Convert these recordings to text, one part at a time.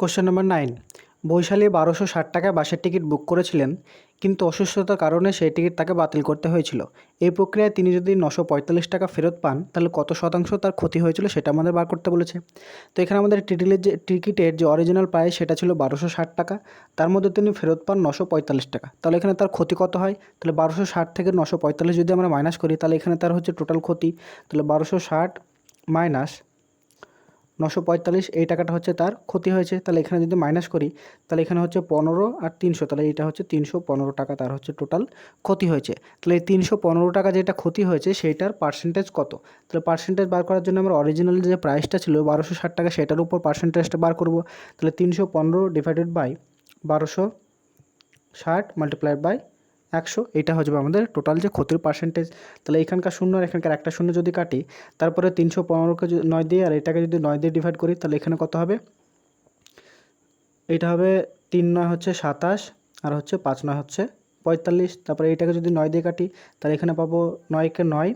Question number nine Vaishali বারোশো ষাট টাকায় বাসের টিকিট বুক করেছিলেন, কিন্তু অসুস্থতার কারণে সেই টিকিট তাকে বাতিল করতে হয়েছিল। এই প্রক্রিয়ায় তিনি যদি নশো পঁয়তাল্লিশ টাকা ফেরত পান, তাহলে কত শতাংশ তার ক্ষতি হয়েছিল সেটা আমাদের বার করতে বলেছে। তো এখানে আমাদের টিটিলের যে, টিকিটের যে অরিজিনাল প্রাইস সেটা ছিল বারোশো ষাট টাকা। তার মধ্যে তিনি ফেরত পান নশো পঁয়তাল্লিশ টাকা। তাহলে এখানে তার ক্ষতি কত হয়? তাহলে বারোশো ষাট থেকে নশো পঁয়তাল্লিশ যদি আমরা মাইনাস করি, তাহলে এখানে তার হচ্ছে টোটাল ক্ষতি। তাহলে বারোশো ষাট মাইনাস নশো পঁয়তাল্লিশ, এই টাকাটা হচ্ছে তার ক্ষতি হয়েছে। তাহলে এখানে যদি মাইনাস করি, তাহলে এখানে হচ্ছে পনেরো আর তিনশো, তাহলে এটা হচ্ছে তিনশো পনেরো টাকা তার হচ্ছে টোটাল ক্ষতি হয়েছে। তাহলে এই তিনশো পনেরো টাকা যেটা ক্ষতি হয়েছে, সেইটার পার্সেন্টেজ কত? তাহলে পার্সেন্টেজ বার করার জন্য আমরা অরিজিনাল যে প্রাইসটা ছিল, বারোশো ষাট টাকা, সেটার উপর পার্সেন্টেজটা বার করব। তাহলে তিনশো পনেরো ডিভাইডেড বাই বারোশো ষাট মাল্টিপ্লাইড বাই একশো, এটা হচ্ছে আমাদের টোটাল যে ক্ষতির পার্সেন্টেজ তাহলে এখানকার শূন্য আর এখানকার একটা শূন্য যদি কাটি, তারপরে তিনশো পনেরোকে নয় দিয়ে আর এটাকে যদি নয় দিয়ে ডিভাইড করি, তাহলে এখানে কত হবে? এটা হবে তিন নয় হচ্ছে সাতাশ, আর হচ্ছে পাঁচ নয় হচ্ছে পঁয়তাল্লিশ, তারপরে এইটাকে যদি নয় দিয়ে কাটি, তাহলে এখানে পাবো নয়কে নয়,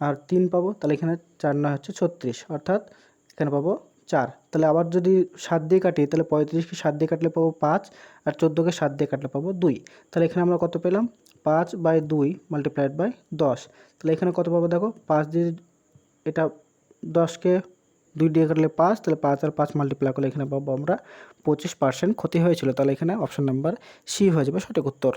আর তিন পাবো, তাহলে এখানে চার নয় হচ্ছে ছত্রিশ, অর্থাৎ এখানে পাবো চার। তাহলে আবার যদি সাত দিয়ে কাটি, তাহলে পঁয়ত্রিশকে সাত দিয়ে কাটলে পাবো পাঁচ আর চোদ্দোকে সাত দিয়ে কাটলে পাবো দুই। তাহলে এখানে আমরা কত পেলাম? পাঁচ বাই দুই মাল্টিপ্লাইড বাই দশ। তাহলে এখানে কত পাবো দেখো? পাঁচ দিয়ে এটা দশকে দুই দিয়ে কাটলে পাঁচ, তাহলে পাঁচ আর পাঁচ মাল্টিপ্লাই করলে এখানে পাবো আমরা পঁচিশ পার্সেন্ট ক্ষতি হয়েছিল। তাহলে এখানে অপশন নাম্বার সি হয়ে যাবে সঠিক উত্তর।